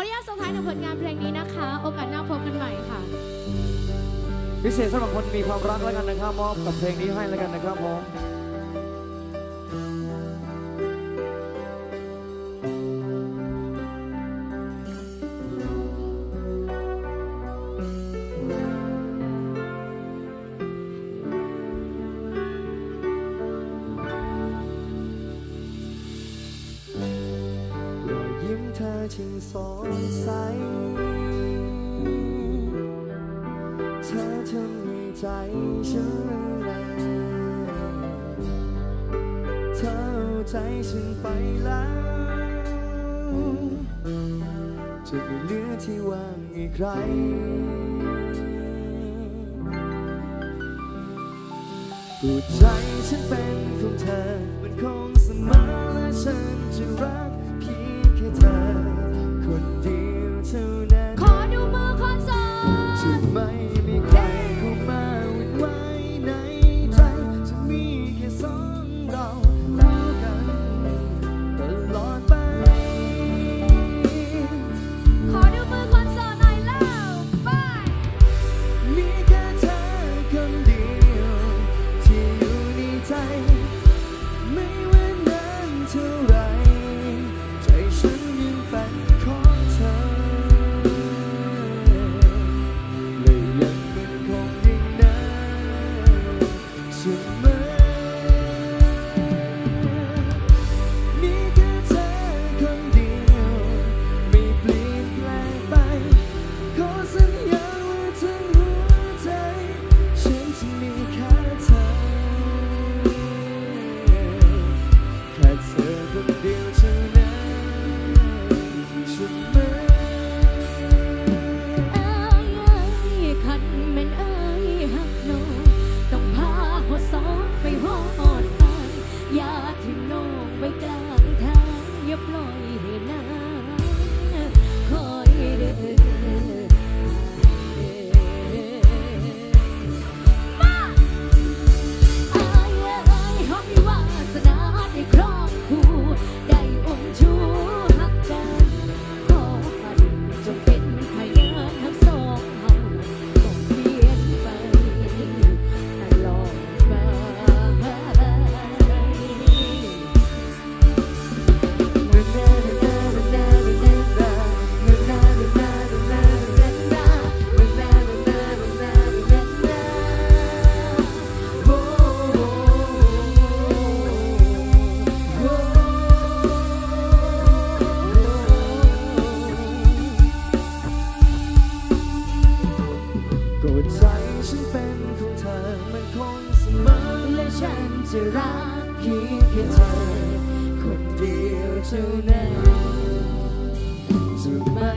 ขออนุญาตส่งท้ายในผลงานเพลงนี้นะคะ โอกาสหน้าพบกันใหม่ค่ะ พิเศษสำหรับคนมีความรักแล้วกันนะครับมอบกับเพลงนี้ให้แล้วกันนะครับผม ช่างสดใส เธอทำให้ใจฉันละลายเธอเอาใจฉันไปแล้ว จะไม่เหลือที่ว่างให้ใครกูใจฉันเป็นของเธ ไม่ รธใจฉันเป็นของเธอมันคงเสมอและฉันจะรักเพียงแค่เธอ คนเดียวเท่านั้นจะไม่